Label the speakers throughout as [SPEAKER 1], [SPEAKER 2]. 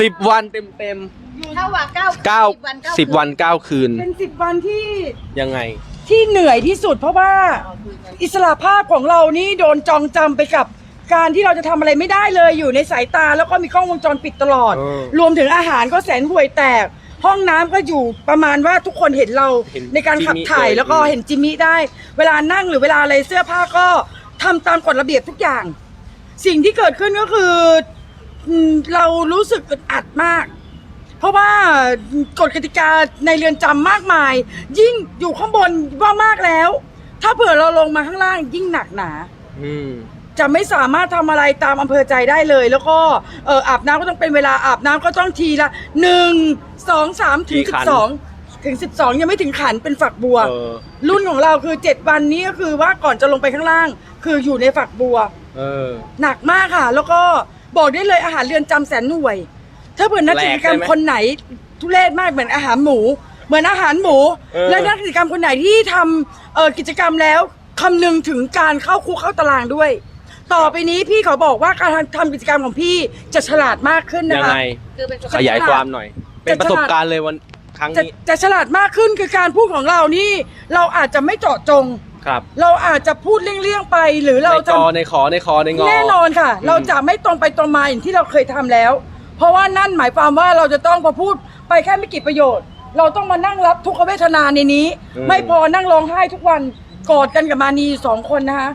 [SPEAKER 1] สิบวันเต็มเต็ม
[SPEAKER 2] เท่าว่าเก้า
[SPEAKER 1] ๆเก้าสิบวันเก้าคืน
[SPEAKER 3] เป็นสิบวันที่
[SPEAKER 1] ยังไง
[SPEAKER 3] ที่เหนื่อยที่สุด เพราะว่าอิสระภาพของเรานี่โดนจองจำไปกับการที่เราจะทำอะไรไม่ได้เลยอยู่ในสายตา แล้วก็มีกล้องวงจรปิดตลอด
[SPEAKER 1] เออ
[SPEAKER 3] รวมถึงอาหารก็แสนห่วยแตก ห้องน้ำก็อยู่ประมาณว่าทุกคนเห็นเรา
[SPEAKER 1] เห็น
[SPEAKER 3] ในการขับถ่าย
[SPEAKER 1] จิมมี่
[SPEAKER 3] แล้วก็เห็นจิมมี่ได้ เวลานั่งหรือเวลาอะไรเสื้อผ้าก็ทำตามกฎระเบียบทุกอย่าง สิ่งที่เกิดขึ้นก็คืออืม เรารู้สึกอึดอัดมาก เพราะว่ากฎกติกาในเรือนจำมากมาย ยิ่งอยู่ข้างบนว่ามากแล้ว ถ้าเผื่อเราลงมาข้างล่างยิ่งหนักหนา
[SPEAKER 1] อืม
[SPEAKER 3] จะไม่สามารถทำอะไรตามอำเภอใจได้เลย แล้วก็เอออาบน้ำก็ต้องเป็นเวลาอาบน้ำก็ต้องทีละหนึ่งสองสามถึง
[SPEAKER 1] กี่
[SPEAKER 3] สิ
[SPEAKER 1] ขั
[SPEAKER 3] บ
[SPEAKER 1] น
[SPEAKER 3] สองถึงสิบสองยังไม่ถึงขันเป็นฝักบัว
[SPEAKER 1] เออ
[SPEAKER 3] รุ่นของเราคือเจ็ดวันนี้ก็คือว่าก่อนจะลงไปข้างล่าง คืออยู่ในฝักบัว
[SPEAKER 1] เออ
[SPEAKER 3] หนักมากค่ะ แล้วก็ บอกได้เลยอาหารเรือนจำแสนหน่วย ถ้าเผื่อนัก
[SPEAKER 1] แหล
[SPEAKER 3] กิ
[SPEAKER 1] ก
[SPEAKER 3] จกรรม
[SPEAKER 1] ใช่ไหม
[SPEAKER 3] คนไหนทุเรศมากเหมือนอาหารหมู เหมือนอาหารหมู
[SPEAKER 1] เออ
[SPEAKER 3] และนักกิจกรรมคนไหนที่ทำเอ่อกิจกรรมแล้วคำนึงถึงการเข้าคุกเข้าตารางด้วย ต่อไปนี้พี่เขาบอกว่าการทำกิจกรรมของพี่จะฉลาดมากขึ้นนะ
[SPEAKER 1] ยัง
[SPEAKER 3] คะ
[SPEAKER 1] ไง
[SPEAKER 2] คือเป็น
[SPEAKER 1] ขยายความหน่อย เป็นประสบการณ์เลยวันครั้ง
[SPEAKER 3] จะ
[SPEAKER 1] นี้
[SPEAKER 3] จะฉลาดมากขึ้นคือการพูดของเรานี่ เราอาจจะไม่เจาะจง
[SPEAKER 1] ครับ
[SPEAKER 3] เราอาจจะพูดเลี่ยงๆไปหรือเรา
[SPEAKER 1] ใน
[SPEAKER 3] จะ
[SPEAKER 1] กอในขอในคอในงอ
[SPEAKER 3] แน่นอนค่ะ
[SPEAKER 1] อืม
[SPEAKER 3] เราจะไม่ตรงไปตรงมาอย่างที่เราเคยทำแล้ว เพราะว่านั่นหมายความว่าเราจะต้องพอพูดไปแค่ไม่กี่ประโยชน์ เราต้องมานั่งรับทุกขเวทนาในนี้ ไม่พอนั่งร้องไห้ทุกวันกอดกันกับมานีสองคนนะคะ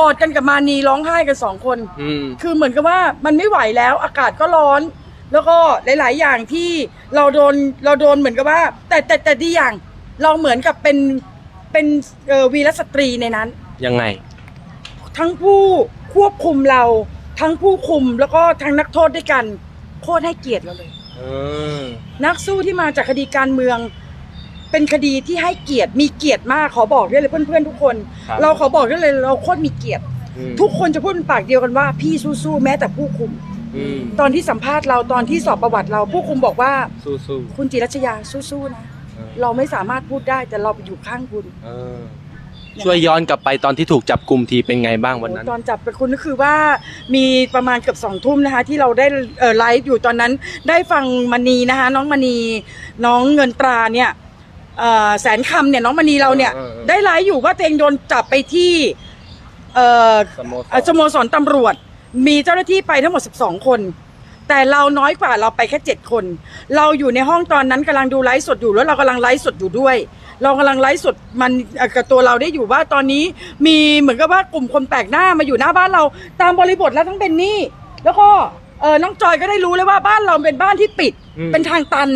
[SPEAKER 3] กอดกันกับมานีร้องไห้กันสองคน
[SPEAKER 1] อืม
[SPEAKER 3] คือเหมือนกับว่ามันไม่ไหวแล้วอากาศก็ร้อน แล้วก็หลาย ๆ อย่างที่เราโดนเราโดนเหมือนกับว่า แต่แต่แต่ดีอย่างเราเหมือนกับเป็น เป็นเอ่อวีรสตรีในนั้น
[SPEAKER 1] ยังไง
[SPEAKER 3] ทั้งผู้ควบคุมเรา ทั้งผู้คุมแล้วก็ทั้งนักโทษด้วยกัน โคตรให้เกียรติเราเลย
[SPEAKER 1] เออ
[SPEAKER 3] นักสู้ที่มาจากคดีการเมือง เป็นคดีที่ให้เกียรติมีเกียรติมากขอบอกได้เลยเพื่อนๆทุกคน
[SPEAKER 1] ครับ
[SPEAKER 3] เราขอบอกได้เลยเราโคตรมีเกียรติ
[SPEAKER 1] อืม
[SPEAKER 3] ทุกคนจะพูดเป็นปากเดียวกันว่าพี่สู้ๆแม้แต่ผู้คุม
[SPEAKER 1] อืม
[SPEAKER 3] ตอนที่สัมภาษณ์เราตอนที่สอบประวัติเราผู้คุมบอกว่า
[SPEAKER 1] สู้สู้
[SPEAKER 3] คุณจิรัชยาสู้ๆนะ
[SPEAKER 1] เออ
[SPEAKER 3] เราไม่สามารถพูดได้แต่เราไปอยู่ข้างคุณ
[SPEAKER 1] เออช่วยย้อนกลับไปตอนที่ถูกจับกลุ่มทีเป็นไงบ้างวันนั้น
[SPEAKER 3] ตอนจับเป็นคุณก็คือว่ามีประมาณเกือบสองทุ่มนะคะ ที่เราได้เอ่อไลฟ์อยู่ตอนนั้น ได้ฟังมณีนะคะ น้องมณีน้องเงินตราเนี่ยเอ่อแสนคำเนี่ยน้องมณีเราเนี่ย
[SPEAKER 1] เออเออเออ
[SPEAKER 3] ได้ไลฟ์อยู่ว่าตัวเองโดนจับไปที่เอ่อ
[SPEAKER 1] สโมสร
[SPEAKER 3] เอ่อสโมสรตำรวจ มีเจ้าหน้าที่ไปทั้งหมด 12 คน แต่เราน้อยกว่าเราไปแค่7คน เราอยู่ในห้องตอนนั้นกำลังดูไลฟ์สดอยู่แล้วเรากำลังไลฟ์สดอยู่ด้วย เรากำลังไลฟ์สดมันเอ่อกับตัวเราได้อยู่ว่าตอนนี้มีเหมือนกับว่ากลุ่มคนแปลกหน้ามาอยู่หน้าบ้านเรา ตามบริบทแล้วทั้งเป็นนี่แล้วก็เออน้องจอยก็ได้รู้เลยว่าบ้านเราเป็นบ้านที่ปิด
[SPEAKER 1] อืม
[SPEAKER 3] เป็นทางตัน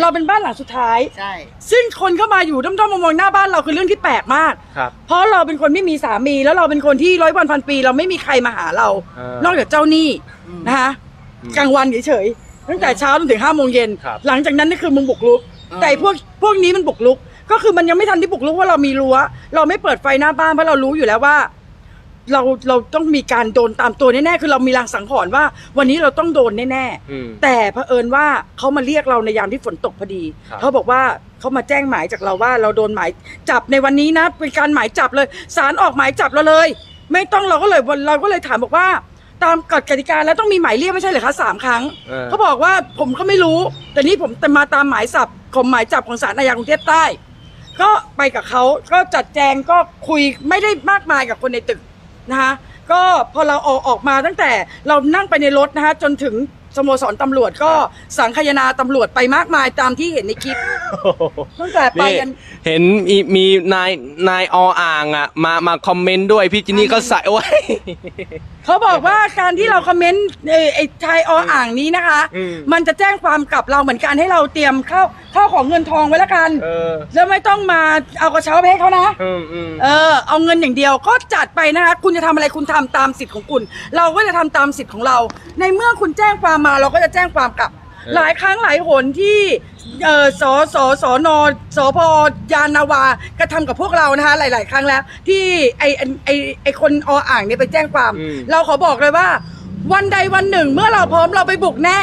[SPEAKER 3] เราเป็นบ้านหลังสุดท้าย
[SPEAKER 2] ใช่
[SPEAKER 3] ซึ่งคนเข้ามาอยู่ด้อมๆมองๆหน้าบ้านเราคือเรื่องที่แปลกมาก
[SPEAKER 1] ครับ
[SPEAKER 3] เพราะเราเป็นคนไม่มีสามี แล้วเราเป็นคนที่ร้อยวันพันปี เราไม่มีใครมาหาเรา
[SPEAKER 1] เออน
[SPEAKER 3] อกจากเจ้าหนี้นะคะ
[SPEAKER 1] อืม
[SPEAKER 3] กลางวันเฉยๆตั้งแต่เช้าจนถึงห้าโมงเย็น
[SPEAKER 1] ครับ
[SPEAKER 3] หลังจากนั้นนี่คือมึงบุกรุกแต่พวกพวกนี้มันบุกรุก ก็คือมันยังไม่ทันที่บุกรุกว่าเรามีรั้วเราไม่เปิดไฟหน้าบ้านเพราะเรารู้อยู่แล้วว่า เราเราต้องมีการโดนตามตัวแน่ๆคือเรามีรางสังหรณ์ว่า วันนี้เราต้องโดนแน่ๆ
[SPEAKER 1] อืม
[SPEAKER 3] แต่เผอิญว่าเขามาเรียกเราในยามที่ฝนตกพอดี
[SPEAKER 1] ครับ
[SPEAKER 3] เขาบอกว่าเขามาแจ้งหมายจากเราว่า เราโดนหมายจับในวันนี้นะเป็นการหมายจับเลยศาลออกหมายจับเราเลย ไม่ต้องเราก็เลยเราก็เลยถามบอกว่า ตามกฎกติกาแล้วต้องมีหมายเรียกไม่ใช่เหรอคะสามครั้ง
[SPEAKER 1] เออ
[SPEAKER 3] เขาบอกว่าผมก็ไม่รู้ แต่นี่ผมแต่มาตามหมายสับของหมายจับของศาลอาญากรุงเทพใต้ ก็ไปกับเขาก็จัดแจงก็คุยไม่ได้มากมายกับคนในตึกนะคะก็พอเราออกออกมาตั้งแต่เรานั่งไปในรถนะคะจนถึงสโมสรตำรวจก็สังคายนาตำรวจไปมากมายตามที่เห็นในคลิป ตั้งแต่ไป
[SPEAKER 1] นี่
[SPEAKER 3] กัน
[SPEAKER 1] เห็นมีมีนายนายออ่างอะ มามาคอมเมนต์ด้วยพี่จินนี่ก็ใส่ไว้
[SPEAKER 3] เขาบอกว่าการที่เราคอมเมนต์เอ่อไอ้ชายออ่างนี้นะคะ
[SPEAKER 1] อืม
[SPEAKER 3] มันจะแจ้งความกลับเราเหมือนกันให้เราเตรียมข้าวข้าวของเงินทองไว้ละกัน
[SPEAKER 1] เออ
[SPEAKER 3] แล้วไม่ต้องมาเอากระเช้าไปให้เขานะ
[SPEAKER 1] อืมอืม
[SPEAKER 3] เออเอาเงินอย่างเดียวก็จัดไปนะคะ คุณจะทำอะไรคุณทำตามสิทธิ์ของคุณ เราก็จะทำตามสิทธิ์ของเรา ในเมื่อคุณแจ้งความมาเราก็จะแจ้งความกลับ หลายครั้งหลายหนที่เออสสสนสพยานนาวากระทำกับพวกเรานะคะหลาย ๆ ครั้งแล้ว ที่ไอไอไอไอคนออ่างเนี่ยไปแจ้งความ
[SPEAKER 1] อืม
[SPEAKER 3] เราขอบอกเลยว่า วันใดวันหนึ่งเมื่อเราพร้อมเราไปบุกแน่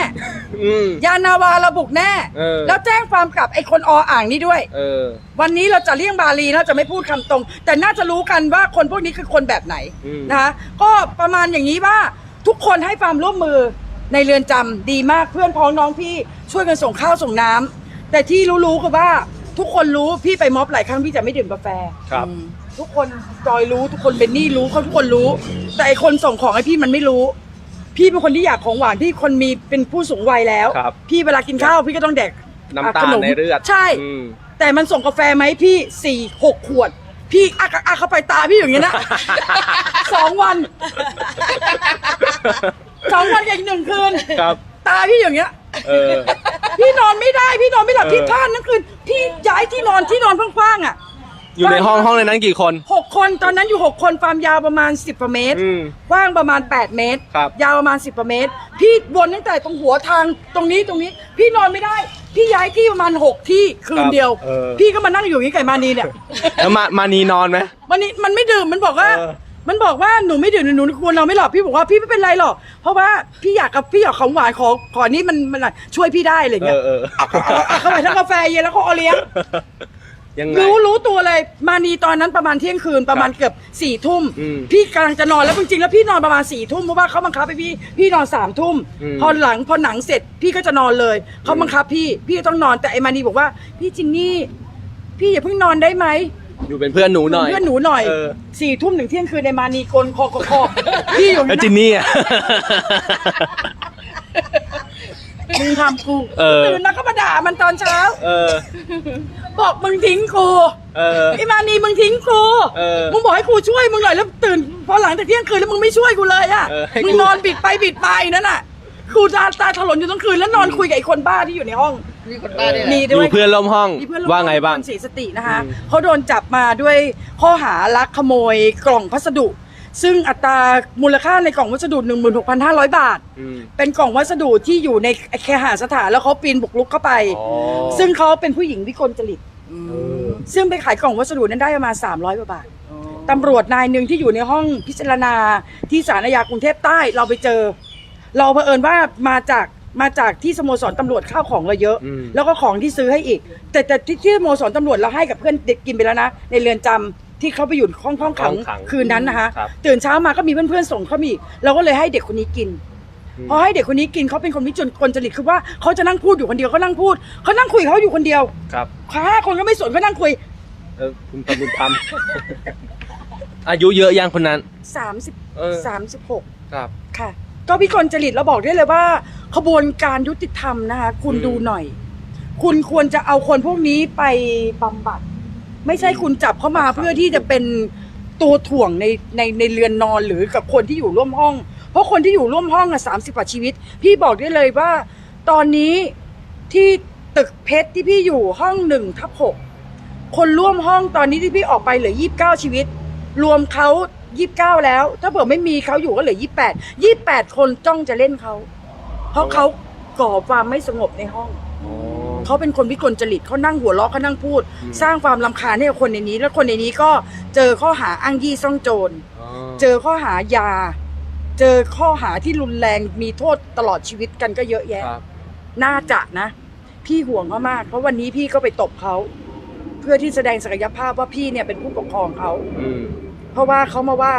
[SPEAKER 1] อืม
[SPEAKER 3] ยานนาวาเราบุกแน่
[SPEAKER 1] เออ
[SPEAKER 3] แล้วแจ้งความกลับไอคนออ่างนี้ด้วย
[SPEAKER 1] เออ
[SPEAKER 3] วันนี้เราจะเลี่ยงบาลีนะจะไม่พูดคำตรง แต่น่าจะรู้กันว่าคนพวกนี้คือคนแบบไหน
[SPEAKER 1] อืม
[SPEAKER 3] นะคะก็ประมาณอย่างนี้ว่าทุกคนให้ความร่วมมือ ในเรือนจำดีมากเพื่อนพ้องน้องพี่ช่วยกันส่งข้าวส่งน้ำแต่ที่รู้ๆคือว่าทุกคนรู้พี่ไปม็อบหลายครั้งพี่จะไม่ดื่มกาแฟ
[SPEAKER 1] ครับ
[SPEAKER 3] ทุกคนจอยรู้ทุกคนเบนนี่รู้เขาทุกคนรู้ แต่ไอคนส่งของให้พี่มันไม่รู้ พี่เป็นคนที่อยากของหวานพี่คนมีเป็นผู้สูงวัยแล้ว
[SPEAKER 1] ครับ
[SPEAKER 3] พี่เวลากินข้าวพี่ก็ต้องแดก
[SPEAKER 1] น้ำตาล
[SPEAKER 3] ขม
[SPEAKER 1] ในเลือด
[SPEAKER 3] ใช่
[SPEAKER 1] อืม
[SPEAKER 3] แต่มันส่งกาแฟไหมพี่สี่หกขวด พี่อักอักอักเข้าไปตาพี่อย่างเงี้ยนะ สองวัน สองวันกับอีกหนึ่งคืน
[SPEAKER 1] ครับ
[SPEAKER 3] ตาพี่อย่างเงี้ย
[SPEAKER 1] เออ
[SPEAKER 3] พี่นอนไม่ได้ พี่นอนไม่หลับ
[SPEAKER 1] เออ
[SPEAKER 3] พี่พลาดทั้งคืนพี่ย้ายที่นอนที่นอนกว้างๆอะ
[SPEAKER 1] อยู่ในห้องห้องในนั้นกี่คน
[SPEAKER 3] หกคนตอนนั้นอยู่หกคนความยาวประมาณสิบกว่าเมตร
[SPEAKER 1] อืม
[SPEAKER 3] กว้างประมาณ 8 เมตร
[SPEAKER 1] ครับ
[SPEAKER 3] ยาวประมาณ 10กว่าเมตร พี่วนตั้งแต่ตรงหัวทางตรงนี้ตรงนี้ พี่นอนไม่ได้ พี่ย้ายที่ประมาณ 6 ที่คืนเดียว
[SPEAKER 1] เออ
[SPEAKER 3] พี่ก็มานั่งอยู่อย่างนี้ไก่มานีเนี่ย
[SPEAKER 1] แล้วมามานีนอนไหม
[SPEAKER 3] มันนี่มันไม่ดื่มมันบอกว่า
[SPEAKER 1] เออ
[SPEAKER 3] มันบอกว่าหนูไม่ดื่มหนูควรนอนไม่หลับพี่บอกว่าพี่ไม่เป็นไรหรอกเพราะว่าพี่อยากกับพี่อยากของหวานขอขอนี้มันมันช่วยพี่ได้อะไร
[SPEAKER 1] เอ
[SPEAKER 3] เงี้ย
[SPEAKER 1] อเออ
[SPEAKER 3] เอาเข้าไปทั้งกาแฟเย็นแล้วก็เอาเลี้ยง
[SPEAKER 1] ยังไง
[SPEAKER 3] รู้รู้ตัวเลยมานีตอนนั้นประมาณเที่ยงคืนประมาณเกือบสี่ทุ่ม
[SPEAKER 1] อืม
[SPEAKER 3] พี่กำลังจะนอนแล้วจริงๆแล้วพี่นอนประมาณสี่ทุ่มเพราะว่าเขาบังคับให้พี่พี่นอนสามทุ่ม
[SPEAKER 1] อืม
[SPEAKER 3] พอหลังพอหนังเสร็จพี่ก็จะนอนเลยเขาบังคับพี่พี่ก็ต้องนอนแต่ไอ้มานีบอกว่า พี่จินนี่ พี่อย่าเพิ่งนอนได้ไหม
[SPEAKER 1] อยู่เป็นเพื่อนหนูหน่อย
[SPEAKER 3] เพื่อนหนูหน่อย
[SPEAKER 1] เออ
[SPEAKER 3] สี่ทุ่มถึงเที่ยงคืนในมานีกลคอคอคอพี่อยู่
[SPEAKER 1] แล้ว
[SPEAKER 3] นะ
[SPEAKER 1] จินนี่อะ
[SPEAKER 3] มึงทำกู
[SPEAKER 1] เออ
[SPEAKER 3] ตื่นแล้วก็มาด่ามันตอนเช้า
[SPEAKER 1] เออ
[SPEAKER 3] บอกมึงทิ้งกู
[SPEAKER 1] เออ
[SPEAKER 3] ไอ้มานีมึงทิ้งกู
[SPEAKER 1] เออ
[SPEAKER 3] มึงบอกให้กูช่วยมึงหน่อยแล้วตื่นพอหลังจากเที่ยงคืนแล้วมึงไม่ช่วยกูเลยอะ
[SPEAKER 1] เออให้กู
[SPEAKER 3] มึงนอนบิดไปบิดไปนั่นน่ะกูตาตาถลนอยู่ทั้งคืนแล้วนอนคุยกับไอ้คนบ้าที่อยู่ในห้อง
[SPEAKER 2] มีคนบ้าด้วย
[SPEAKER 3] มี
[SPEAKER 1] อ
[SPEAKER 3] ด้
[SPEAKER 1] ยู่
[SPEAKER 3] วย
[SPEAKER 1] เพื่อนร่วมห้อง
[SPEAKER 3] มีเพื่อน
[SPEAKER 1] ว่าไงบ้าง
[SPEAKER 3] คนเสียสตินะคะ
[SPEAKER 1] อืม
[SPEAKER 3] เขาโดนจับมาด้วยข้อหาลักขโมยกล่องพัสดุ ซึ่งอัตรามูลค่าในกล่องวัสดุ 16,500 บาท
[SPEAKER 1] อืม
[SPEAKER 3] เป็นกล่องวัสดุที่อยู่ในเคหสถานแล้วเขาปีนบุกรุกเข้าไป
[SPEAKER 1] อ๋อ
[SPEAKER 3] ซึ่งเขาเป็นผู้หญิงวิกลจริต
[SPEAKER 1] เออ
[SPEAKER 3] ซึ่งไปขายกล่องวัสดุนั้นได้ประมาณ 300กว่าบาท ตำรวจนายหนึ่งที่อยู่ในห้องพิจารณาที่ศาลอาญากรุงเทพใต้เราไปเจอ เราเผอิญว่ามาจาก มาจากที่สโมสรตำรวจข้าวของเราเยอะ
[SPEAKER 1] อืม
[SPEAKER 3] แล้วก็ของที่ซื้อให้อีก แต่แต่ที่ที่สโมสรตำรวจเราให้กับเพื่อนเด็กกินไปแล้วนะ ในเรือนจำที่เขาไปอยู่ห้องห้องขัง
[SPEAKER 1] ห้องขัง
[SPEAKER 3] คืนนั้นนะคะ
[SPEAKER 1] ครับ
[SPEAKER 3] ตื่นเช้ามาก็มีเพื่อนๆส่งเขามาอีกเราก็เลยให้เด็กคนนี้กิน
[SPEAKER 1] อืม
[SPEAKER 3] พอให้เด็กคนนี้กินเขาเป็นคนวิจนคนจริตคือว่าเขาจะนั่งพูดอยู่คนเดียวเขานั่งพูดเขานั่งคุยกับเขาอยู่คนเดียว
[SPEAKER 1] ครับ
[SPEAKER 3] ห้าคนก็ไม่สนเขานั่งคุย
[SPEAKER 1] เออคุณตำบุญธรรมอายุเยอะยังคนนั้น
[SPEAKER 3] สามสิบ
[SPEAKER 1] เออ
[SPEAKER 3] สามสิบหก
[SPEAKER 1] ครับ
[SPEAKER 3] ค่ะ ก็พี่กลจริตเราบอกได้เลยว่า ขบวนการยุติธรรมนะคะ คุณ
[SPEAKER 1] อืม
[SPEAKER 3] ดูหน่อย คุณควรจะเอาคนพวกนี้ไปบำบัด ไม่ใช่คุณจับเข้ามาเพื่อที่จะเป็นตัวถ่วงในในในเรือนนอนหรือกับคนที่อยู่ร่วมห้อง เพราะคนที่อยู่ร่วมห้องอะสามสิบกว่าชีวิต พี่บอกได้เลยว่า ตอนนี้ที่ตึกเพชรที่พี่อยู่ห้องหนึ่งทับหกคนร่วมห้องตอนนี้ที่พี่ออกไปเหลือยี่สิบเก้าชีวิต รวมเขา ยี่สิบเก้าแล้ว ถ้าเผื่อไม่มีเขาอยู่ก็เหลือยี่แปดยี่แปดคนจ้องจะเล่นเขา เพราะเขาก่อความไม่สงบในห้อง
[SPEAKER 1] อ๋อ
[SPEAKER 3] เขาเป็นคนวิกลจริตเขานั่งหัวเราะเขานั่งพูด
[SPEAKER 1] อืม
[SPEAKER 3] สร้างความลำคาญให้กับคนในนี้ แล้วคนในนี้ก็เจอข้อหาอ้างยี่ซ่องโจร
[SPEAKER 1] อ๋อ
[SPEAKER 3] เจอข้อหายา เจอข้อหาที่รุนแรงมีโทษตลอดชีวิตกันก็เยอะแยะ
[SPEAKER 1] ครับ
[SPEAKER 3] น่าจะนะ พี่ห่วงเขามาก เพราะวันนี้พี่ก็ไปตบเขา เพื่อที่แสดงศักยภาพว่าพี่เนี่ยเป็นผู้ปกครองเขา
[SPEAKER 1] อืม
[SPEAKER 3] เพราะว่าเขามาว่า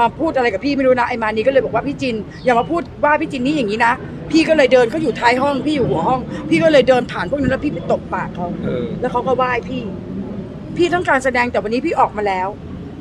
[SPEAKER 3] มาพูดอะไรกับพี่ไม่รู้นะไอ้มานี้ก็เลยบอกว่าพี่จินอย่ามาพูดว่าพี่จินนี่อย่างนี้นะพี่ก็เลยเดินเขาอยู่ท้ายห้องพี่อยู่หัวห้อง พี่ก็เลยเดินผ่านพวกนั้นแล้วพี่ไปตบปากเขา
[SPEAKER 1] เออ
[SPEAKER 3] แล้วเขาก็ไหว้พี่ พี่ต้องการแสดงแต่วันนี้พี่ออกมาแล้ว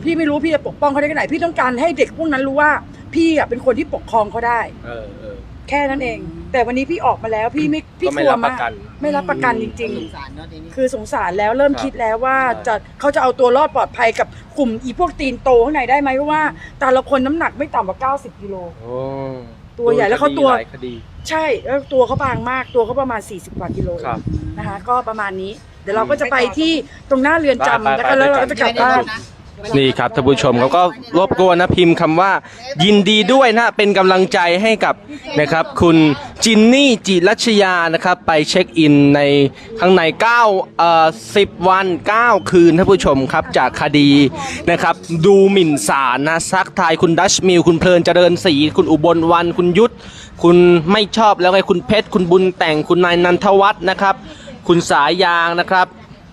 [SPEAKER 3] พี่ไม่รู้พี่จะปกป้องเขาได้แค่ไหนพี่ต้องการให้เด็กพวกนั้นรู้ว่า พี่อะเป็นคนที่ปกครองเขาได้
[SPEAKER 1] เออเออ
[SPEAKER 3] แค่นั้นเอง แต่วันนี้พี่ออกมาแล้วพี่ไม่พี่
[SPEAKER 1] ก็ไม่
[SPEAKER 3] กลัว
[SPEAKER 1] รับป
[SPEAKER 3] มา
[SPEAKER 1] ระ
[SPEAKER 3] ก
[SPEAKER 1] กัน
[SPEAKER 3] ไม่รับประกันจริง
[SPEAKER 2] สงสารเนาะทีนี้
[SPEAKER 3] ๆ คือสงสารแล้วเริ่ม
[SPEAKER 1] ครับ
[SPEAKER 3] คิดแล้วว่า
[SPEAKER 1] ใช่
[SPEAKER 3] จะเขาจะเอาตัวรอดปลอดภัยกับกลุ่มอีพวกตีนโตข้างในได้ไหมเพราะว่าแต่ละคนน้ำหนักไม่ต่ำกว่า 90กิโล
[SPEAKER 1] โอ้
[SPEAKER 3] ตัวใหญ่แล้วเขาตัว
[SPEAKER 1] โดนคดีหลายคดี
[SPEAKER 3] ใช่แล้วตัวเขาบางมากตัวเขาประมาณ 40กว่ากิโล
[SPEAKER 1] ครับ
[SPEAKER 3] นะคะ ก็ประมาณนี้ เดี๋ยวเราก็จะไปที่ตรงหน้าเรือนจำ
[SPEAKER 1] ไปไป
[SPEAKER 3] แล้วก็แล้วเราก็จะกลับบ้าน
[SPEAKER 1] นี่ นี่ครับท่านผู้ชมเขาก็รบกวนนะพิมพ์คำว่า ยินดีด้วยนะเป็นกำลังใจให้กับนะครับคุณจินนี่จิรัชยานะครับไปเช็คอินในข้างใน9เอ่อ10 วัน 9 คืนท่านผู้ชมครับจากคดีนะครับดูหมิ่นศาลนะซักทายคุณดัชมิลคุณเพลินเจริญศรีคุณอุบลวันคุณยุทธ คุณไม่ชอบแล้วไงคุณเพชรคุณบุญแต่งคุณนายนันทวัฒน์นะครับ คุณสายยางนะครับ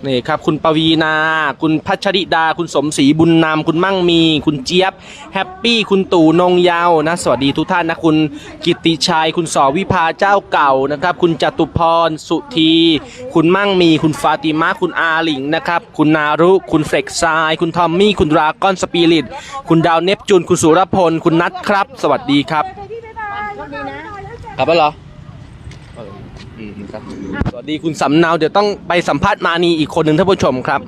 [SPEAKER 1] นี่ครับคุณปวีนา คุณพัชริดา คุณสมศรีบุญนาม คุณมั่งมี คุณเจี๊ยบ แฮปปี้ คุณตู่นงยาวนะ สวัสดีทุกท่านนะ คุณกิติชัย คุณสอวิภาเจ้าเก่านะครับ คุณจตุพร สุธี คุณมั่งมี คุณฟาติมาคุณอาหลิงนะครับ คุณนารุ คุณเฟล็กซาย คุณทอมมี่ คุณดราก้อนสปิริต คุณดาวเนปจูน คุณสุรพล คุณนัทครับ สวัสดีครับ กลับแล้วเหรอ สวัสดีคุณสำเนาเดี๋ยวต้องไปสัมภาษณ์มานีอีกคนหนึ่งท่านผู้ชมครับ